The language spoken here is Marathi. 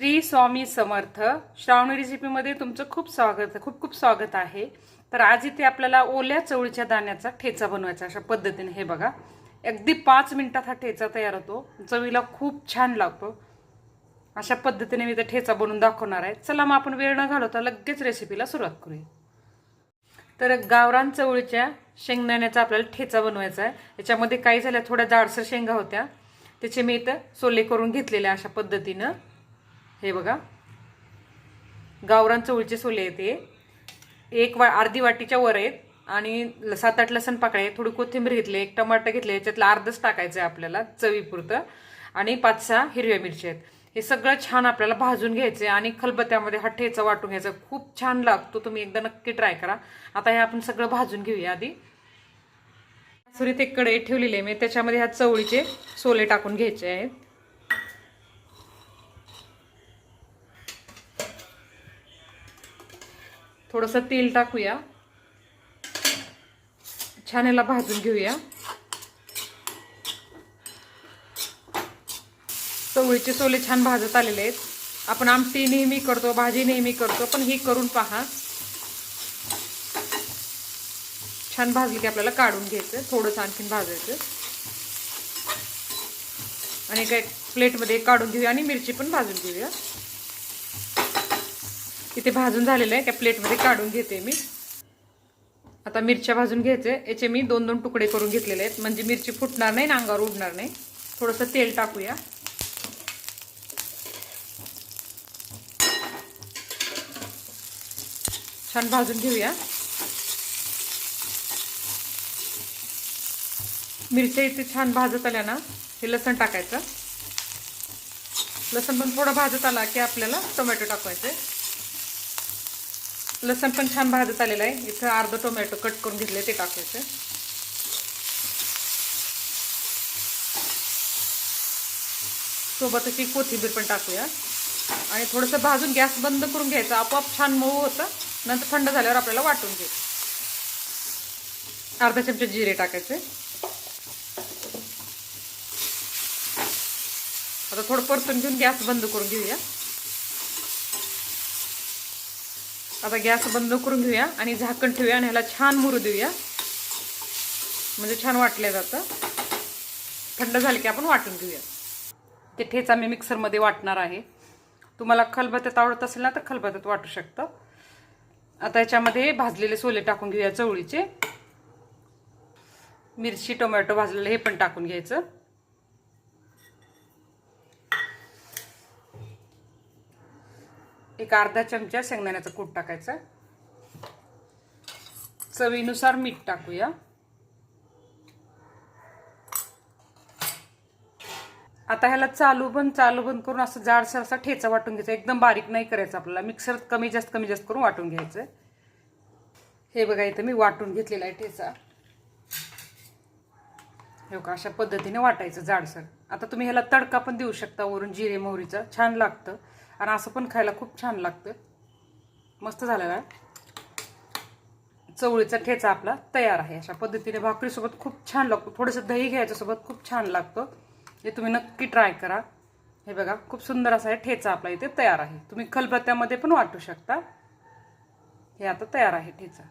श्री स्वामी समर्थ श्रावणी रेसिपीमध्ये तुमचं खूप स्वागत खूप खूप स्वागत आहे. तर आज इथे आपल्याला ओल्या चवळीच्या दाण्याचा ठेचा बनवायचा अशा पद्धतीने. हे बघा अगदी पाच मिनिटात हा ठेचा तयार होतो. चवीला खूप छान लागतो. अशा पद्धतीने मी इथे ठेचा बनवून दाखवणार आहे. चला मग आपण वेळ न घालवता लगेच रेसिपीला सुरुवात करूया. तर गावरान चवळीच्या शेंगदाण्याचा आपल्याला ठेचा बनवायचा आहे. याच्यामध्ये काही झाल्या थोड्या जाडसर शेंगा होत्या. त्याचे मी इथं सोले करून घेतलेले अशा पद्धतीनं. हे बघा. गावरान चवळीचे सोले आहेत हे. एक वा अर्धी वाटीच्या वर आहेत आणि सात आठ लसण पाकळे थोडी कोथिंबीर घेतली एक टमाटर घेतले याच्यातलं अर्धच टाकायचं आहे आपल्याला चवीपुरतं. आणि पाच सहा हिरव्या मिरच्या आहेत. हे सगळं छान आपल्याला भाजून घ्यायचे आणि खलबत्त्यामध्ये हा ठेचा वाटून घ्यायचा. खूप छान लागतो तुम्ही एकदा नक्की ट्राय करा. आता हे आपण सगळं भाजून घेऊया आधी. सुरीत एक कढई ठेवलेली आहे मी. त्याच्यामध्ये ह्या चवळीचे सोले टाकून घ्यायचे आहेत. थोडंसं तेल टाकूया. छान याला भाजून घेऊया. चवळीचे सोले छान भाजत आलेले आहेत. आपण आमटी नेहमी करतो भाजी नेहमी करतो पण ही करून पहा. छान भाजली की आपल्याला काढून घ्यायचं थोडंसं आणखीन भाजायचं. आणि काय प्लेटमध्ये काढून घेऊया आणि मिरची पण भाजून घेऊया. इथे भाजून झालेलं आहे. त्या प्लेटमध्ये काढून घेते मी. आता मिरच्या भाजून घ्यायचे. याचे मी दोन दोन तुकडे करून घेतलेले आहेत. म्हणजे मिरची फुटणार नाही अंगावर उडणार नाही. थोडंसं तेल टाकूया. छान भाजून घेऊया. मिरच्या इथे छान भाजत आल्या ना हे लसण टाकायचं. लसण पण थोडं भाजत आला की आपल्याला टोमॅटो टाकायचे लसण पण छान भाजत आलेलं आहे. इथं अर्ध टोमॅटो कट करून घेतले ते टाकायचं. सोबत अशी कोथिंबीर पण टाकूया. आणि थोडंसं भाजून गॅस बंद करून घ्यायचं. आपोआप छान मऊ होतं. नंतर थंड झाल्यावर आपल्याला वाटून घ्यायचं अर्धा चमचे जिरे टाकायचे. आता थोडं परतून घेऊन गॅस बंद करून घेऊया. आता गॅस बंद करून घेऊया आणि झाकण ठेवूया आणि ह्याला छान मुरू देऊया. म्हणजे छान वाटलं जातं. थंड झालं की आपण वाटून घेऊया. ते ठेचा मी मिक्सरमध्ये वाटणार आहे. तुम्हाला खलबत्त्यात आवडत असेल ना तर खलबत्त्यात वाटू शकतं. आता याच्यामध्ये भाजलेले सोले टाकून घेऊया चवळीचे. मिरची टोमॅटो भाजलेले हे पण टाकून घ्यायचं. एक अर्धा चमचा शेंगदाण्याचा कूट टाकायचा. चवीनुसार मीठ टाकूया. आता ह्याला चालू बंद चालू बंद करून असं जाडसर असा ठेचा वाटून घ्यायचा. एकदम बारीक नाही करायचं आपल्याला. मिक्सर कमी जास्त कमी जास्त करून वाटून घ्यायचं. हे बघा इथं मी वाटून घेतलेला आहे ठेचा. हे का अशा पद्धतीने वाटायचं जाडसर. आता तुम्ही ह्याला तडका पण देऊ शकता वरून जिरे मोहरीचा. छान लागतं. आणि असं पण खायला खूप छान लागतं. मस्त झालेला आहे. चवळीचा ठेचा आपला तयार आहे. अशा पद्धतीने भाकरीसोबत खूप छान लागतो. थोडंसं दही घ्यायच्यासोबत खूप छान लागतं. हे तुम्ही नक्की ट्राय करा. हे बघा खूप सुंदर असा हे ठेचा आपला इथे तयार आहे. तुम्ही खलबत्त्यामध्ये पण वाटू शकता. हे आता तयार आहे ठेचा.